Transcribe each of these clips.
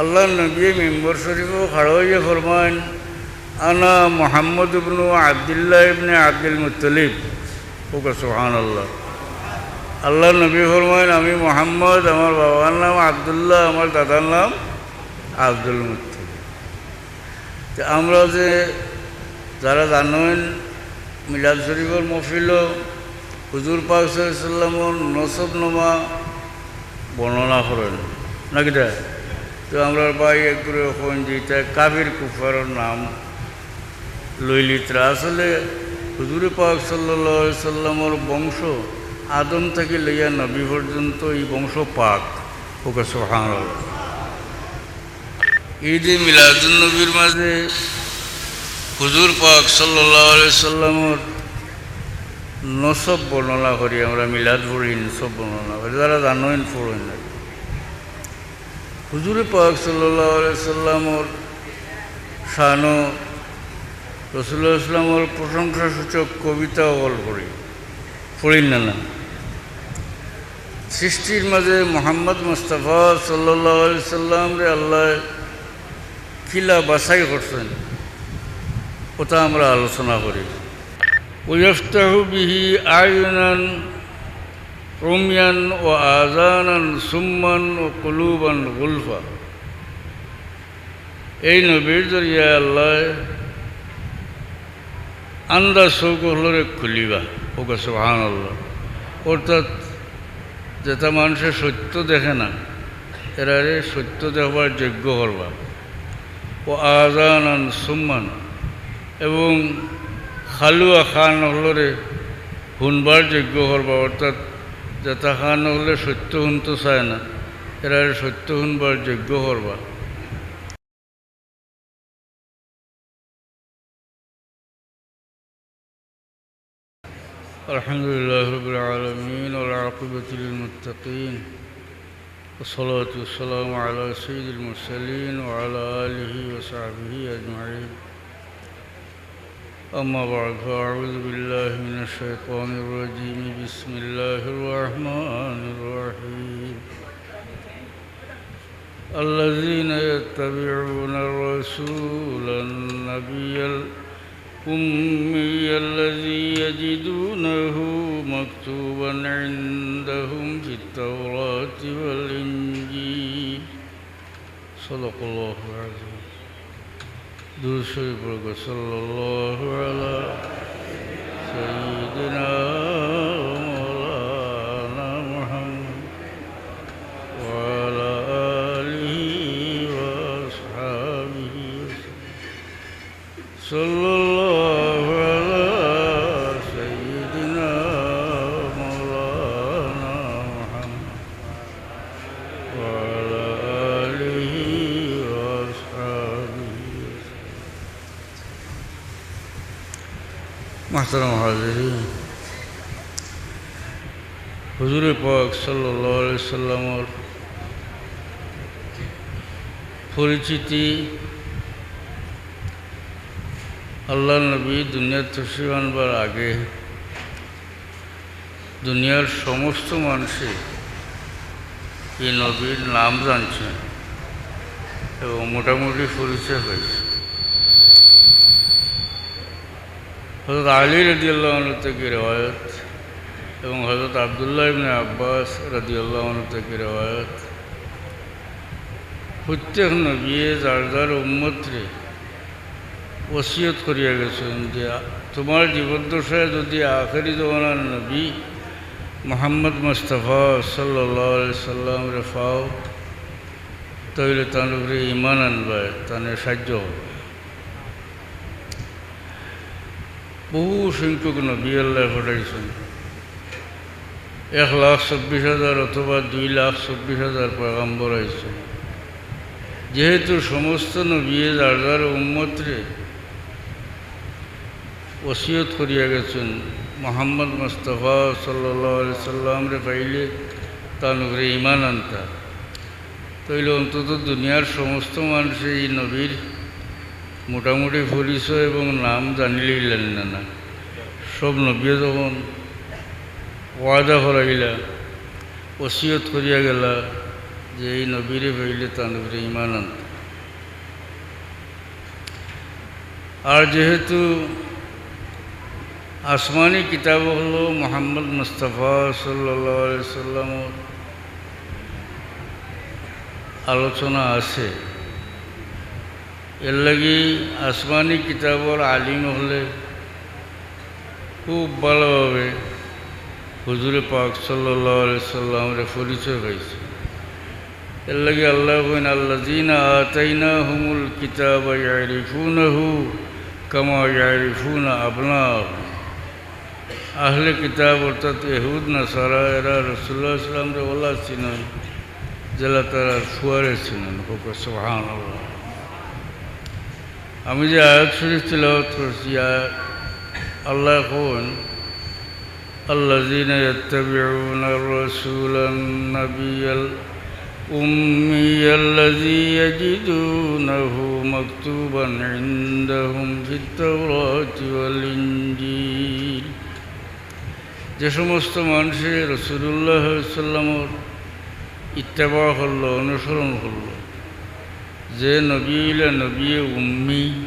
আল্লাহ নবী মেম্বর শরীফ খাড়াইয়ে ফরমান, আনা মোহাম্মদ ইবনু আবদুল্লাহ ইবনে আব্দুল মুতলিব ওকে সোহান আল্লাহ আল্লাহ নবী ফরমান, আমি মোহাম্মদ, আমার বাবার নাম আবদুল্লাহ, আমার দাদার নাম আব্দুল মুতলিব আমরা যে যারা জানেন, মিলাদ শরীফর মফিল হুজুর পাক সাল্লামর নসব নমা বর্ণনা করেন। নাকি তো আমরা ভাই একটু এখন যেটা কাবির কুফারের নাম লইলিত্রা আসলে হুজুর পাক সাল্লা সাল্লামর বংশ আদম থেকে লইয়া নবী পর্যন্ত এই বংশ পাক। ওকে সোহান ঈদে মিলাদুল নবীর মাঝে হুজুর পাক সাল্লাহ সাল্লামর নসব বর্ণনা করি আমরা, মিলাদ পড়ি সব বর্ণনা করি। যারা জানোইন পড়েন না হুজুরে পাক সাল্লাহ সাল্লামর শানো রসুল্লাহ ইসলামর প্রশংসাসূচক কবিতা অল পড়ি। পড়িন না সৃষ্টির মাঝে মোহাম্মদ মুস্তাফা সাল্লাহ সাল্লাম রে আল্লাহ কিলা বাছাই করছেন, ওটা আমরা আলোচনা করি। ওয়ফতাহু বিহি আয়ুনান রমিয়ান ও আজানান সুম্মান ও কুলুবান গুলফা। এই নবীর জরিয়া আল্লাহ আন্দা চৌকহলরে খুলিবা। ওকে সোহান আল্লাহ অর্থাৎ যেটা মানুষের সত্য দেখে না এরারে সত্য দেখবার যোগ্য করবা ও আজানান সুম্মান। এবং খালুয়া খান হলরে শুনবার যোগ্য করবা অর্থাৎ যেটা খান হলে সত্য শুনতে চায় না এরা সত্য শুনবার যোগ্য করবা الحمد لله رب العالمين والعاقبة للمتقين والصلاة والسلام على سيد المرسلين وعلى آله وصحبه أجمعين أما بعد فأعوذ بالله من الشيطان الرجيم. بسم الله الرحمن الرحيم. الذين يتبعون الرسول النبي الأمي الذي يجدونه مكتوبا عندهم في التوراة والإنجيل. صدق الله العظيم. دوسرے پر صلى الله على سيدنا মোহতারাম হাজির হুজুর পাক সাল্লি পরিচিতি আল্লাহ নবী দুনিয়ার তসিব আনবার আগে দুনিয়ার সমস্ত মানুষে এই নবীর নাম জানছেন এবং মোটামুটি পরিচয় হয়েছে হজরত আলী রদি আল্লাহ থেকে রেওয়ায়ত এবং হজরত আবদুল্লাহ ইবনে আব্বাস রদি আল্লাহ থেকে রেওয়ায়ত। প্রত্যেক নবী যার যার উম্মতরে ওসিয়ত করিয়া গেছেন যে তোমার জীবদ্দশায় যদি আখেরি জমানার নবী মোহাম্মদ মুস্তফা সাল্লাহ সাল্লাম রেফাও তার উপরে ইমান আনবায় তাহলে সাহায্য হবে। বহু সংখ্যক নবী আল্লাহ ঘটাইছেন এক লাখ চব্বিশ হাজার অথবা দুই লাখ চব্বিশ হাজার পয়গাম্বর আইছে। যেহেতু সমস্ত নবী যার যার উম্মতরে ওসিয়ত করিয়া গেছেন, মোহাম্মদ মুস্তফা সাল্লাহ সাল্লাম রে পাইলে তার উপরে ইমান আনতা। তাইলে অন্তত দুনিয়ার সমস্ত মানুষ এই নবীর মোটামুটি পরিচয় এবং নাম জানিলেই লাগলেন না সব নবী যখন ওয়াদা করাইলা ওসিয়ত করিয়া গেলা যে এই নবীরে হইলে তানবীরে ইমান আনত। আর যেহেতু আসমানি কিতাব হলো মোহাম্মদ মুস্তফা সাল্লা আলোচনা আছে এর লাগি আসমানি কিতাবর আলিম হলে খুব ভালোভাবে হুজুরে পাক সাল্লাহ সাল্লামরে পরিচয় পাইছে এর লাগে আল্লাহ বইন আল্লাহ জিনা আতাইনা হুমুল কিতাব ইয়ারিফুনাহু কামা ইয়ারিফুনা আপনা আহলে কিতাব অর্থাৎ এহুদ না সারা এরা রসুল্লাহ ইসলামরে ওলা চিনন জেলা তারা ফুয়ারে চিনন হোক সোহান আমি যে আয়াত শরীফ তিলাওয়াত করছি আল্লাহ কোন الذين يتبعون الرسول النبي الأمي الذي يجدونه مكتوبا عندهم في التوراة والإنجيل যে সমস্ত মানুষের রসুল্লাহ সাল্লামর ইত্তেবা করলো অনুসরণ করলো যে নবীলা নবী উম্মি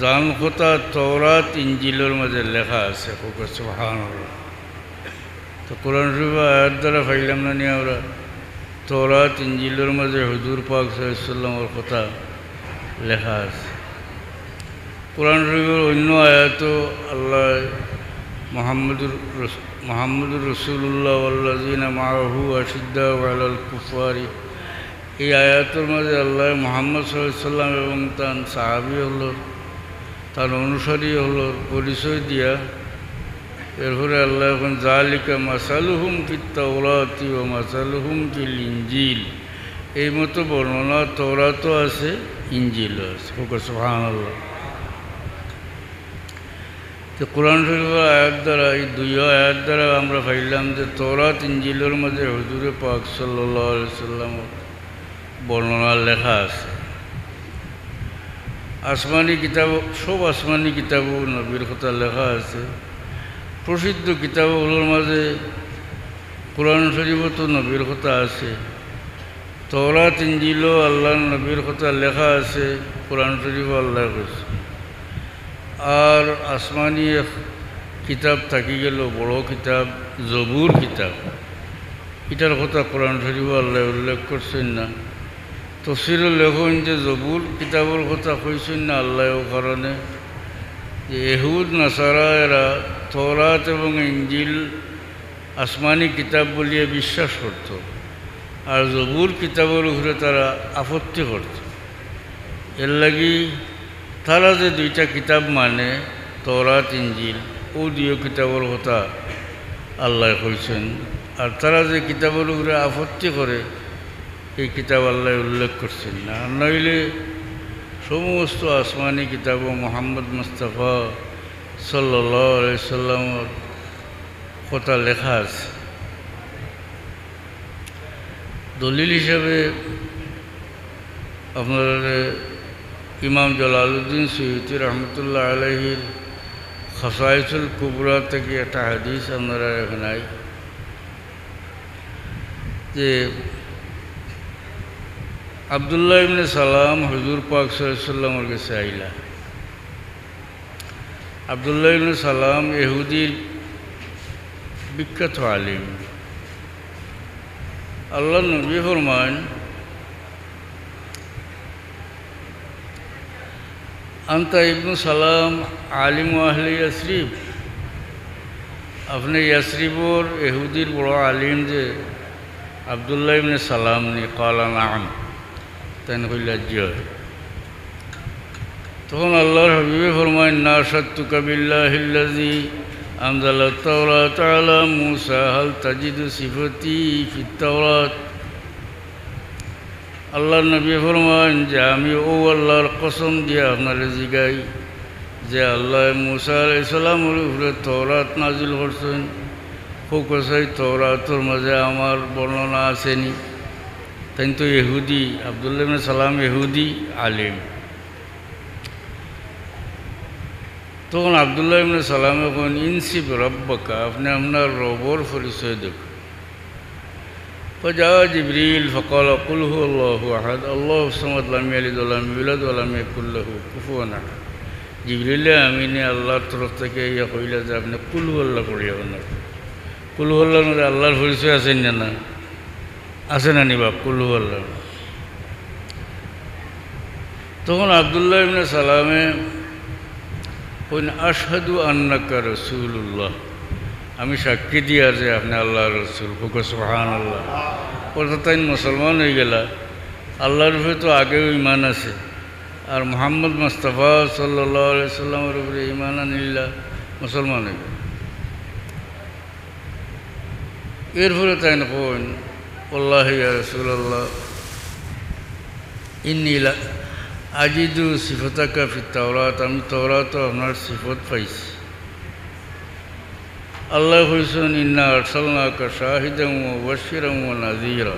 জান কথা তৌরাত ইঞ্জিলের মাঝে লেখা আছে সুহান তো কোরআন শরীফ আয়ার দ্বারা ফাইলাম না নিয়ে আমরা? তৌরাত ইঞ্জিলের মাঝে হুজুর পাক সাল্লামর কথা লেখা আছে। কোরআন শরীফের অন্য আয়াত আল্লাহ মোহাম্মদুর মোহাম্মদুর রসুল্লাহ আল্লাহিনা মাহু আশিদ্দা আল কুফারি এই আয়াতের মাঝে আল্লাহ মোহাম্মদ সাল্লাম এবং তার সাহাবি হলো, তার অনুসারী হলো, পরিচয় দিয়া এরপরে আল্লাহ এখন জালিকা মাসালুহুম কি তৌরাতি ও মাসালুহুম কি ইঞ্জিল এই মতো বর্ণনা তৌরাতও আছে ইঞ্জিলও আছে। সুহান আল্লাহ তো কোরআন শরীফের আয়াত দ্বারা, এই দুই আয়াত দ্বারা আমরা পাইলাম যে তৌরাত ইঞ্জিলের মাঝে হজুরে পাক সাল্লাহ সাল্লাম বর্ণনা লেখা আছে। আসমানি কিতাব, সব আসমানি কিতাবও নবীর কথা লেখা আছে। প্রসিদ্ধ কিতাবগুলোর মাঝে কোরআন শরীফ তো নবীর কথা আছে। তওরাত ইঞ্জিলও আল্লাহ নবীর কথা লেখা আছে, কোরআন শরীফ আল্লাহ কইছে। আর আসমানি কিতাব থাকি গেল, বড় কিতাব, জবুর কিতাব। এটার কথা কোরআন শরীফ আল্লাহ উল্লেখ করছেন না। তফসিরুল লেখন যে জবুর কিতাবর কথা কইছেন না আল্লাহ কারণে। যে এহুদ নাসারা এরা তরাত এবং ইঞ্জিল আসমানি কিতাব বলিয়ে বিশ্বাস করত। আর জবুর কিতাবের উপরে তারা আপত্তি করত। এর লাগি তারা যে দুইটা কিতাব মানে তরাত ইঞ্জিল ও দুই কিতাবের কথা আল্লাহ কইছেন আর তারা যে কিতাবের উপরে আপত্তি করে এই কিতাব আল্লাহ উল্লেখ করছেন না। নইলে সমস্ত আসমানি কিতাব মোহাম্মদ মুস্তফা সাল্লাহ সাল্লামর কথা লেখা আছে। দলিল হিসাবে আপনার ইমাম জালালউদ্দিন সৈয়দি রহমতুল্লাহ আলহির খসাইসুল কুবরা থেকে একটা হাদিস আপনারা এখানে যে আবদুল্লাহ ইবনে সালাম হজুর পাক সাল্লামের কাছে আইলা। আবদুল্লাহ ইবনে সালাম এহুদির বিখ্যাত আলিম। আল্লাহ নবী ফরমান, আন্তা ইবনু সালাম আলিম আহলে ইয়াসরিফ। আপনি ইয়াসরিফর এহুদির বড় আলিম যে আবদুল্লাহ ইবনে সালাম নি, কালা নাম। তেন কইলা, জয়। তখন আল্লাহর হাবিবে ফরমায় না সত্তু কাবিল্লাহিল্লাজি আল্লাহ নবী ফরমান যে, আমি ও আল্লাহর কসম দিয়ে আপনার জিগাই যে আল্লাহ মুসা আলাইসাল্লামের উপরে তওরাত নাজিল করছেন। ফোকসাই তওরাতর মাঝে আমার বর্ণনা আসেনি। তাই তো এহুদি আবদুল্লাহ সালাম এহুদি আলিম তখন আবদুল্লাহ ইবনে সালাম এখন ইনসিব রব্বাকা আপনি আপনার রবর পরিচয় দেখ তো فجاء جبريل فقال قل هو الله أحد الله الصمد لم يلد ولم يولد ولم يكن له كفوا أحد জিবরিলে আমিনে আল্লাহর তরফ থেকে ইয়া কইলে যে আপনি কুলু আল্লাহ করিয়া না কুলু আল্লাহর মধ্যে আল্লাহর পরিচয় আছেন না না আছে না নিবা কুলু আল্লাহ তখন আবদুল্লাহ ইবনে সালামে কইন আশহাদু আন্নাকা রসুল্লাহ আমি সাক্ষী দিয়া যে আপনি আল্লাহ রসুল সুহান আল্লাহ ওটা তাই মুসলমান হয়ে গেলা। আল্লাহর উপরে তো আগেও ইমান আছে। আর মোহাম্মদ মুস্তফা সাল্লাহ সাল্লামের উপরে ইমান আনিল্লা, মুসলমান হয়ে গেল। এরপরে তাই না কইন আল্লাহ রসুল্লাহ ইন্নিলা আজিদু সিফতাকা ফি তাওরাত আমি তাওরাত আপনার সিফত পাইছি আল্লাহ হইসন ইন্না আরসালনাকা শাহিদাম ও বশিরাম ও নাজিরা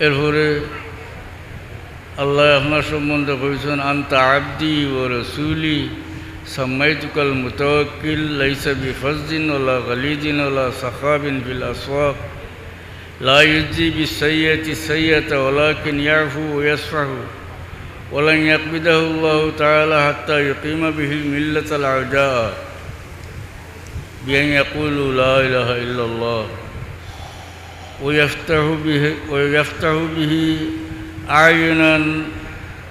এরপরে আল্লাহ আপনার সম্বন্ধে কইছেন আন্তা আব্দি ও রসুলি سميتك المتوكل ليس بفز ولا غليظ ولا صخاب في الأسواق. لا يجزي بالسيئة السيئة ولكن يعفو ويصفح. ولن يقبضه الله تعالى حتى يقيم به الملة العجاء بأن يقول لا إله إلا الله ويفتح به, ويفتح به أعينا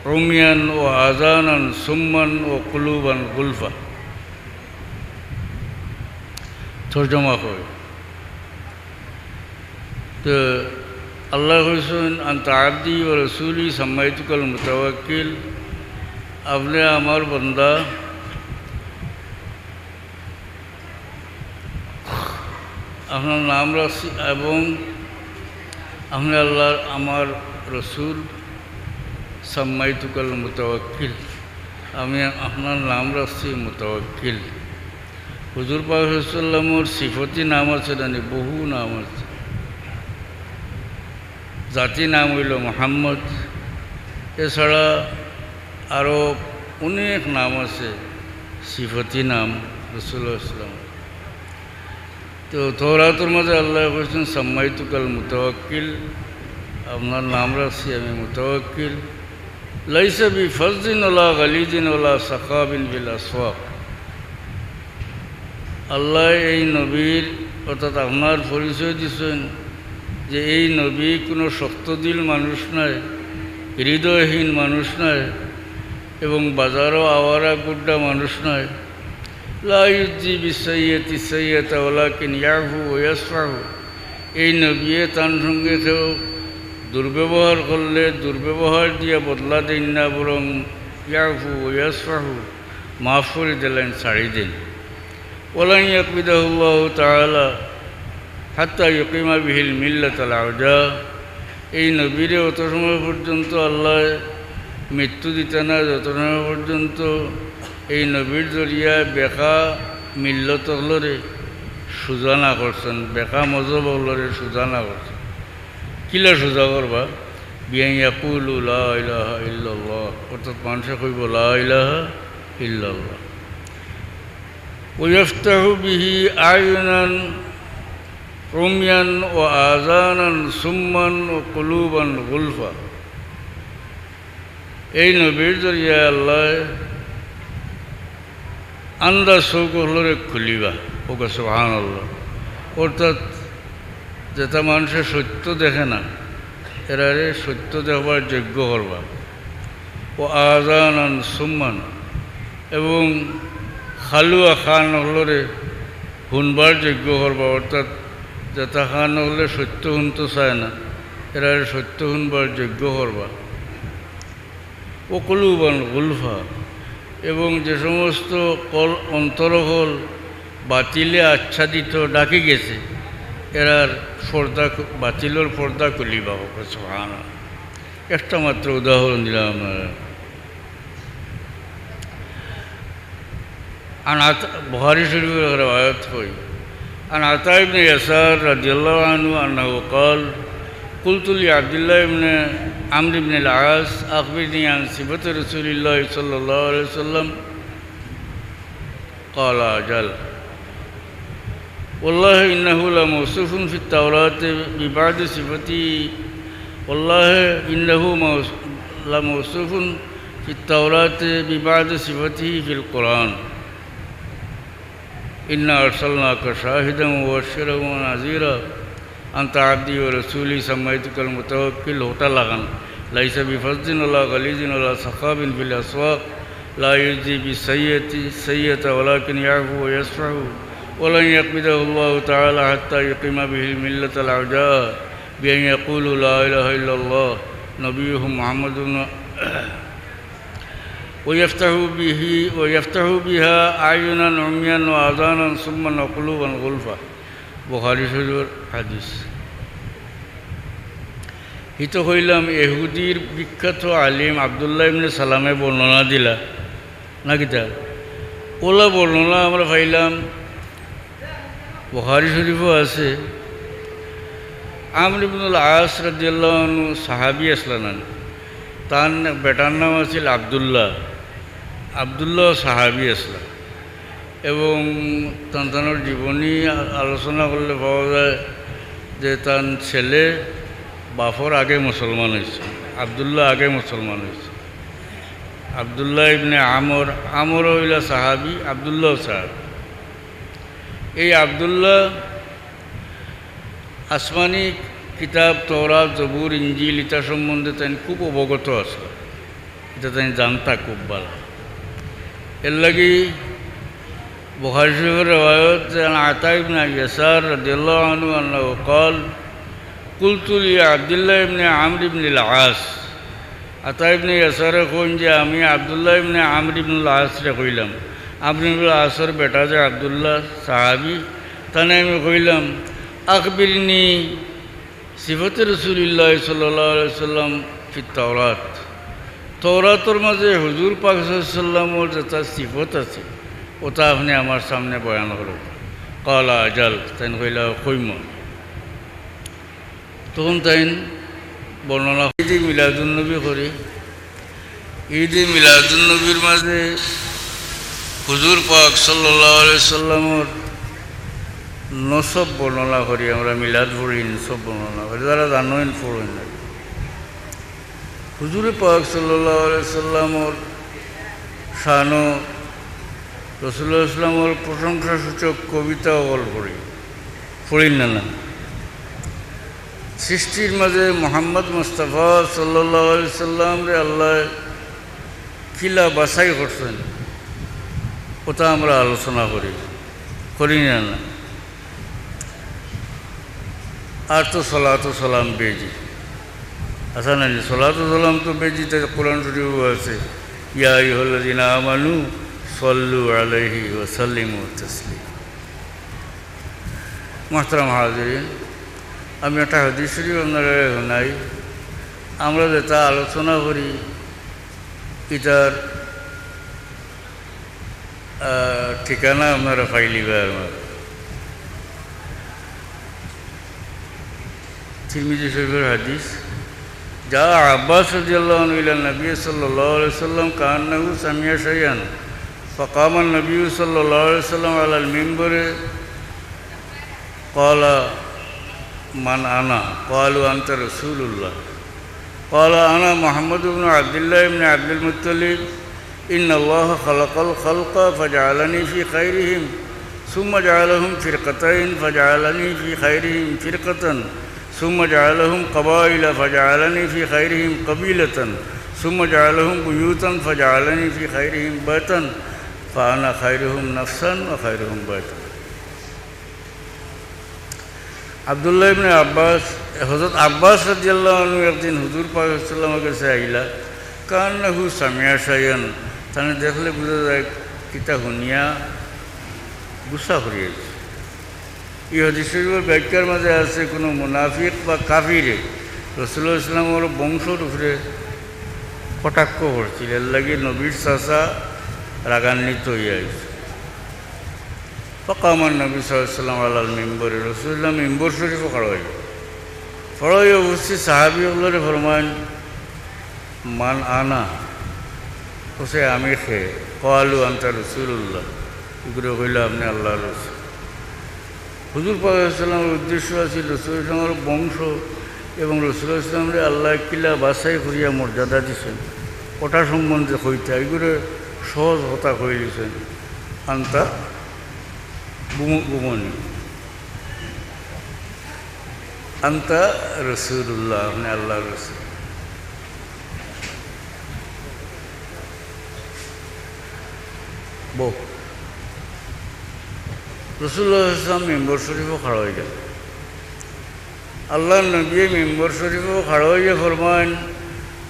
রুমিয়ান ও আজানান সুম্মান ও কুলুবান গুলফা। তর্জমা করে তো আল্লাহ হোসেন আন্ত আব্দি ও রসুলি সাম্মাইতুকাল মোতাবাক্কিল আপনি আমার বন্দা। আপনার নাম রাখছি এবং আপনি আল্লাহ আমার রসুল। সম্মাইতুকল মুতাওয়াক্কিল। আমি আপনার নাম রাখছি মুতাওয়াক্কিল। হুজুর পাকুসাল্লামর সিফতি নাম আছে, জানি বহু নাম আছে। জাতি নাম হইল মোহাম্মদ। এছাড়া আরও অনেক নাম আছে, সিফতি নাম রসুল্লাহ তো থৌরাতুর মাঝে আল্লাহ বলছেন সাম্মাইতুকাল মুতাওয়াক্কিল। আপনার নাম রাখছি আমি মুতাওয়াক্কিল। ফজদিন ওলা গালিদিন ওলা সাকাবিন বিল আসওয়াক আল্লাহ এই নবীর অর্থাৎ আপনার পরিচয় দিচ্ছেন যে এই নবী কোনো শক্তদিল মানুষ নয় হৃদয়হীন মানুষ নয় এবং বাজারও আওয়ারা গুড্ডা মানুষ নয় লাইজি বিসৈয়তি সৈয়তা ওলাকিন ইয়াহু ওয়াসফাহু এই নবীয়ে তার সঙ্গে কেউ দুর্ব্যবহার করলে দুর্ব্যবহার দিয়ে বদলা দিন না বরং ইয়াহু ওয়াসফাহু মাফ করে দিলেন ছাড়ি দিন। ওলান ইয়াকবিদাহুল্লাহ তাআলা হাত্তা ইকিমা বিহিল মিল্লাত আউজা এই নবীরে অত সময় পর্যন্ত আল্লাহ মৃত্যু দিতে না, যত সময় পর্যন্ত এই নবীর জরিয়া বেকা মিল্লত হলরে সোজা না করছেন, বেকা মজব হলরে সোজা করছেন। কিলা সোজা করবা বিয়াইয়া কুল উল্লাহ ইল্লাল্লাহ। অর্থাৎ মানুষে কইব, লা ইলাহা ইল্লাল্লাহ। আয়ুনান রুমিয়ান ও আজানান সুম্মান ও কুলুবান গুলফা। এই নবীর জরিয়া আল্লাহ আন্দাজ চৌক হলরে খুলিবা। ওকে সোহান আল্লাহ অর্থাৎ যেটা মানুষের সত্য দেখে না এরারে সত্য দেখবার যোগ্য করবা। ও আজানান সুম্মান, এবং খালুয়া খান হলরে শুনবার যোগ্য করবা, অর্থাৎ যেটা খান হলে সত্য শুনতে চায় না, এরা সত্য শুনবার যোগ্য করবা। অকলুবান গুলফা, এবং যে সমস্ত কল অন্তরহল বাতিলে আচ্ছাদিত ডাকি গেছে এরার পর্দা বাতিলের পর্দা কলিবা হোক সোহানা একটা মাত্র উদাহরণ দিলাম আপনারা আনাত বহারি শরীফের আয়াত হই عن عطاء بن يسار رضي الله عنه أنه قال قلت لعبد الله بن عمرو بن العاص أخبرني عن صفة رسول الله صلى الله عليه وسلم قال أجل والله إنه لموصوف في التوراة ببعض صفته. والله إنه موص- لموصوف في التوراة ببعض صفته في القرآن. إنا أرسلناك شاهدا ومبشرا ونذيرا. أنت عبدي ورسولي سميتك المتوكل وطلقا ليس بفظ ولا غليظ ولا سخاب في الأسواق. لا يجزي بالسيئة السيئة ولكن يعفو ويصفح. ولن يقبضه الله تعالى حتى يقيم به الملة العوجاء بأن يقولوا لا إله إلا الله نبيهم محمد ويفتح به ويفتح بها أعينا عميا وآذانا صما وقلوبا غلفا বুখারি শরীফের হাদিস হিত হইলাম এহুদির বিখ্যাত আলিম আবদুল্লাহ ইবনে সালামে বর্ণনা দিলা নাকি তা ওলা বর্ণনা আমরা পাইলাম বুখারি শরীফও আছে। আমর ইবনুল আস রাদিয়াল্লাহু আনহু সাহাবী আসলান। তার বেটার নাম আছিল আবদুল্লাহ। আবদুল্লাহ সাহাবী আসলাম এবং সন্তানের জীবনী আলোচনা করলে পাওয়া যায় যে তার ছেলে বাফর আগে মুসলমান হয়েছে, আবদুল্লাহ আগে মুসলমান হয়েছে। আবদুল্লাহ ইবনে আমর আমর হইলা সাহাবি, আবদুল্লাহ সাহাব। এই আবদুল্লাহ আসমানি কিতাব তৌরা জবুর ইঞ্জিল ইতা সম্বন্ধে তাই খুব অবগত আছে এটা তাই জানতা খুব ভালো এর লাগি বুখারী শরীফের রওয়ায়ত যে আতা ইবনে ইয়াসার রাদিয়াল্লাহু আনহু আন্নাহু قال قلت لعبد الله بن عمرو بن العاص আতা ইবনে ইয়াসারে কইন যে আমি আব্দুল্লাহ ইবনে আমর ইবনে আস রে কইলাম ইবনে আসর বেটা যে আব্দুল্লাহ সাহাবী, তানে আমি কইলাম, আকবিরনি সিফতে রসুলিল্লাহ সাল্লাম ফি তাওরাত। তৌরাতর মাঝে হুজুর পাক সাল্লামর যেটা সিফত আছে, ওটা আপনি আমার সামনে বয়ান করো কলা আজাল তাই কইলা, কইম। তখন তাই বর্ণনা ঈদে মিলাদুলনবী করি। ঈদে মিলাদুলনবীর মাঝে হুজুর পাক সাল্লাহ সাল্লামর নসব বর্ণনা করি আমরা, মিলাদ পড়ি, নসব বর্ণনা করি। যারা জানোইন পড়েন না। হুজুরে পাক সাল্লামর শানো রসুল্লাহ ইসলামর প্রশংসাসূচক কবিতা অল পড়ি। পড়ি না না। সৃষ্টির মাঝে মোহাম্মদ মুস্তাফা সাল্লাহ সাল্লাম রে আল্লাহ কিলা বাছাই করছেন। ওটা আমরা আলোচনা করি। করি না না। আর তো সলাতো সালাম বেজি। আচ্ছা না জি, সলাতো সালাম তো বেজিতে কোরআন শরীফও আছে। ইয়াই ইয়া ইহল্লাদিনা আমানু সল্লু আলহি আলাইহি ওসাল্লিমু তসলিম। মাহতারাম হাজরিন, আমি একটা হাদিস শরীফ আপনারা নাই। আমরা যেটা আলোচনা করি, এটার ঠিকানা আপনারা পাইলিবা আমার তিরমিজি শরীফের হাদিস, যা আব্বাস নবী সাল্লাম কান্নাহু সামিয়া সৈয়ান ফকামান নবী সাল্লাম আলাল মেম্বরে কলা মান আনা কলু সুল উল্লাহ কলা আনা মোহাম্মদ ইবনু আবদুল্লাহ ইবনে আব্দুল মুতলিব عبد الله بن عبد المطلب إن الله خلق الخلق فجعلني في خيرهم ثم جعلهم فرقتين فجعلني في خيرهم فرقة ثم جعلهم قبائل فجعلني في خيرهم قبيلة ثم جعلهم بيوتا فجعلني في خيرهم بيتا فأنا خيرهم نفسا وخيرهم بيتا আবদুল্লাহ ইবনে আব্বাস হজরত আব্বাস রাজিয়াল্লাহ আনু একদিন হুজুর পাকামের কাছে আইলা কান্নাহু সামিয়া সাইয়ান তাহলে দেখলে বোঝা যায় কিতা শুনিয়া গুসা করিয়েছে এই হদিস ব্যাখ্যার মাঝে আছে কোনো মুনাফিক বা কাফিরে। রসুল্লাহ ইসলামর বংশর উপরে কটাক্ষ করছিল। এর লাগে নবীর চাষা রাগান্বিত হইয়া গেছে ফকামান নবী সাল্লাম আল্লাহ মেম্বরে। রসুল্লাহ মেম্বর শরীফ ফড়াই ফড়াই অবশ্যই সাহাবি হলরে ফরমান মান আনা ওসে আমি খেয়ে কয়ালু আন্তা রসুল্লাহ এগুলো কইল, আপনি আল্লাহ রসুল। হুজুর পাকামের উদ্দেশ্য আছে রসুল ইসলামের বংশ এবং রসুল ইসলামরে আল্লাহ কিলা বাছাই করিয়া মর্যাদা দিছেন। ওটা সম্বন্ধে হইতে এগুলো সহজ হতা হয়ে দিয়েছেন আন্তা গুমনি আন্তা রসুল্লাহ আপনি আল্লাহ রসুল। বউ রসুল্লাহ ইসলাম মেম্বর শরীফও খাড়া হয়ে গেল আল্লাহ নবী মেম্বর শরীফও খাড়া হয়ে ফরমান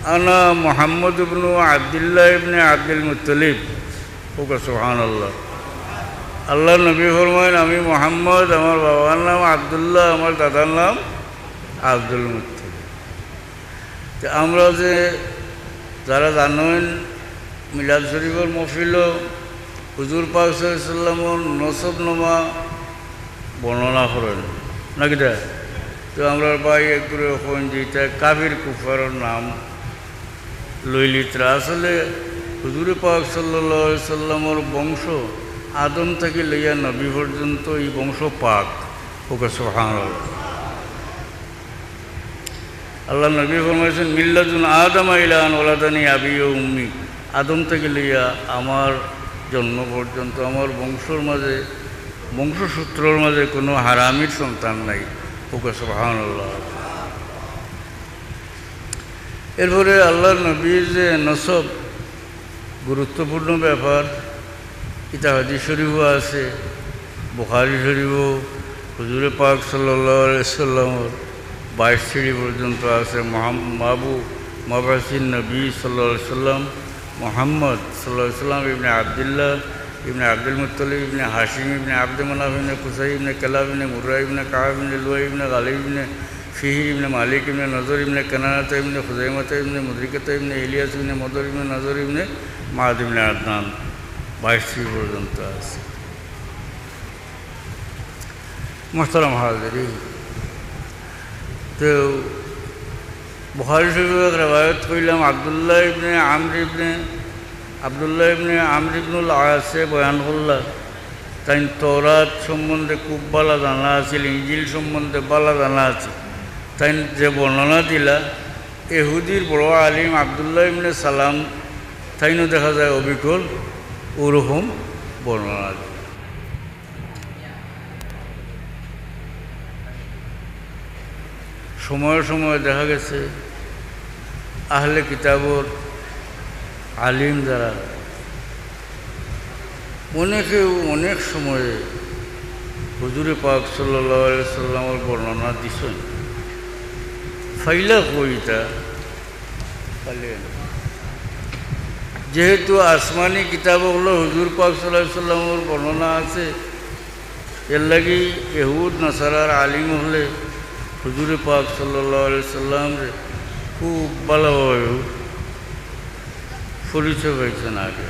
আনা মোহাম্মদ ইবনু আবদুল্লাহ ইবনে আব্দুল মুতলিব ওকে সোহান আল্লাহ আল্লাহ নবী ফরমান আমি মোহাম্মদ আমার বাবার নাম আবদুল্লাহ আমার দাদার নাম আব্দুল মুতলিব আমরা যে যারা জানেন মিলাদ শরীফের মফিল হুজুর পাক সাল্লামর নসব নমা বর্ণনা করেন নাকি দা তো? আমরা ভাই একটু এখন যেটা কাবির কুফারের নাম লইলিত্রা আসলে হুজুর পাক সাল্লা সাল্লামর বংশ আদম থেকে লইয়া নবী পর্যন্ত এই বংশ পাক। ওকে সোহান আল্লাহ নবী ফরমাইছেন মিল্লাজুন আদম ইলান ওলাদানি আবি ও উম্মি। আদম থেকে লইয়া আমার জন্ম পর্যন্ত আমার বংশর মাঝে বংশসূত্রর মাঝে কোনো হারামির সন্তান নাই। ওকে সোহান এরপরে আল্লাহ নবীর যে নসব, গুরুত্বপূর্ণ ব্যাপার ইতা হাদি শরীফও আছে, বুখারি শরীফও, হুজুরে পাক সাল্লামর বাইশ সিঁড়ি পর্যন্ত আছে মাহবু মাবাসিন নবী সাল্লা সাল্লাম। মোহাম্মদ সাল্লাহ সাল্লাম ইবনে আবদুল্লাহ, ইবনে আব্দুল মুতলিব ইবনে হাসিম ইবনে আব্দ মনাফ, ইবনে কুসাই, ইবনে কালাব, ইবনে মুর্রা, ইবনে কাব ইবনে লুয়া ইবনে গালিব, ইবনে ফিহির ইবনে মালিক, ইবনে নজর, ইবনে কানানাত ইবনে খুজাইমাত ইবনে মুদ্রিকাত, ইবনে ইলিয়াস, ইবনে মদর, ইবনে নজর, ইবনে মাহাদ, ইবনে আদনান বাইশ পর্যন্ত আছে। মোহতারাম হাজরি, তো বুখারি শরীফ রেবায়ত করলাম আবদুল্লাহ ইবনে আমর ইবনে, আবদুল্লাহ ইবনে আমর ইবনুল আয়াসে বয়ান করলাম। তাই তরাত সম্বন্ধে খুব বালা জানা আছিল ইঞ্জিল সম্বন্ধে বালা জানা আছে। তাই যে বর্ণনা দিলা, এহুদির বড় আলিম আবদুল্লাহ ইবনে সালাম, তাইনও দেখা যায় অবিকল ওরকম বর্ণনা দিল সময়ে সময়ে দেখা গেছে, আহলে কিতাবর আলিম যারা, অনেকেও অনেক সময়ে হুজুরে পাক সাল্লা সাল্লামের বর্ণনা দিছেন। ফাইলা কইতা যেহেতু আসমানি কিতাবগুলো হুজুর পাক সাল্লাহ সাল্লামের বর্ণনা আছে, এর লাগি এহুদ, নাসারার আলিম হলে হুজুরে পাক সাল্লি সাল্লাম খুব ভালোভাবে পরিচয় হয়েছেন আগে।